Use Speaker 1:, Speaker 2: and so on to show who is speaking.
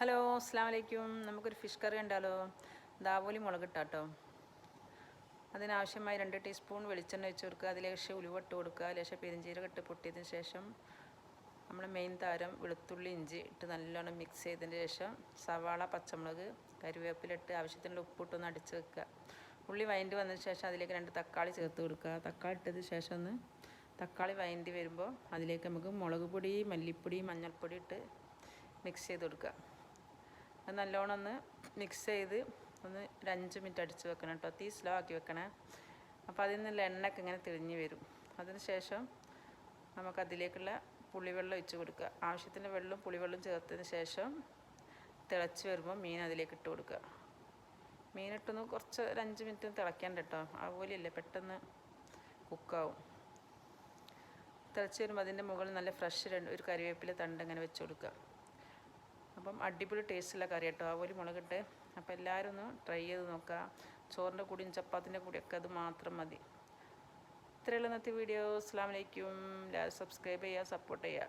Speaker 1: Hello അസ്സാം വലൈക്കും നമുക്കൊരു ഫിഷ് കറി ഉണ്ടല്ലോ ദാവോലി മുളക് ഇട്ടാട്ടോ അതിനാവശ്യമായി രണ്ട് ടീസ്പൂൺ വെളിച്ചെണ്ണ വെച്ച് കൊടുക്കുക. അതിലേക്ക് ലേശം ഉലുവ ഇട്ട് കൊടുക്കുക. ലേശം പെരിഞ്ചീരക ഇട്ട് പൊട്ടിയതിന് ശേഷം നമ്മൾ മെയിൻ താരം വെളുത്തുള്ളി ഇഞ്ചി ഇട്ട് നല്ലോണം മിക്സ് ചെയ്തതിന് ശേഷം സവാള പച്ചമുളക് കരുവേപ്പിലിട്ട് ആവശ്യത്തിനുള്ള ഉപ്പിട്ടൊന്ന് അടിച്ച് വെക്കുക. ഉള്ളി വൈൻഡ് വന്നതിന് ശേഷം അതിലേക്ക് രണ്ട് തക്കാളി ചേർത്ത് കൊടുക്കുക. തക്കാളി ഇട്ടതിന് ശേഷം ഒന്ന് തക്കാളി വൈൻഡ് വരുമ്പോൾ അതിലേക്ക് നമുക്ക് മുളക് പൊടി മല്ലിപ്പൊടി മഞ്ഞൾപ്പൊടി ഇട്ട് മിക്സ് ചെയ്ത് കൊടുക്കുക. നല്ലോണം ഒന്ന് മിക്സ് ചെയ്ത് ഒന്ന് ഒരു അഞ്ച് മിനിറ്റ് അടിച്ച് വെക്കണം കേട്ടോ തീ സ്ലോ ആക്കി വെക്കണേ. അപ്പോൾ അതിൽ നിന്നുള്ള എണ്ണയൊക്കെ ഇങ്ങനെ തെളിഞ്ഞ് വരും. അതിന് ശേഷം നമുക്കതിലേക്കുള്ള പുളിവെള്ളം ഒഴിച്ച് കൊടുക്കുക. ആവശ്യത്തിന് വെള്ളവും പുളിവെള്ളം ചേർത്തതിന് ശേഷം തിളച്ച് വരുമ്പോൾ മീൻ അതിലേക്ക് ഇട്ട് കൊടുക്കുക. മീനിട്ടൊന്ന് കുറച്ച് ഒരു അഞ്ച് മിനിറ്റ് തിളയ്ക്കാൻ കേട്ടോ അതുപോലെയല്ലേ പെട്ടെന്ന് കുക്കാവും തിളച്ച് വരുമ്പോൾ അതിന്റെ മുകളിൽ നല്ല ഫ്രഷ് രണ്ട് ഒരു കറിവേപ്പില തണ്ട് ഇങ്ങനെ വെച്ച് കൊടുക്കുക. അപ്പം അടിപൊളി ടേസ്റ്റുള്ള കറി കേട്ടോ ആവോലി മുളകിട്ട് അപ്പോൾ എല്ലാവരും ഒന്ന് ട്രൈ ചെയ്ത് നോക്കുക. ചോറിന്റെ കൂടിയും ചപ്പാത്തിന്റെ കൂടിയൊക്കെ അത് മാത്രം മതി. ഇത്രയുള്ള ഇന്നത്തെ വീഡിയോ അസ്സാം വലൈക്കും സബ്സ്ക്രൈബ് ചെയ്യുക സപ്പോർട്ട് ചെയ്യുക.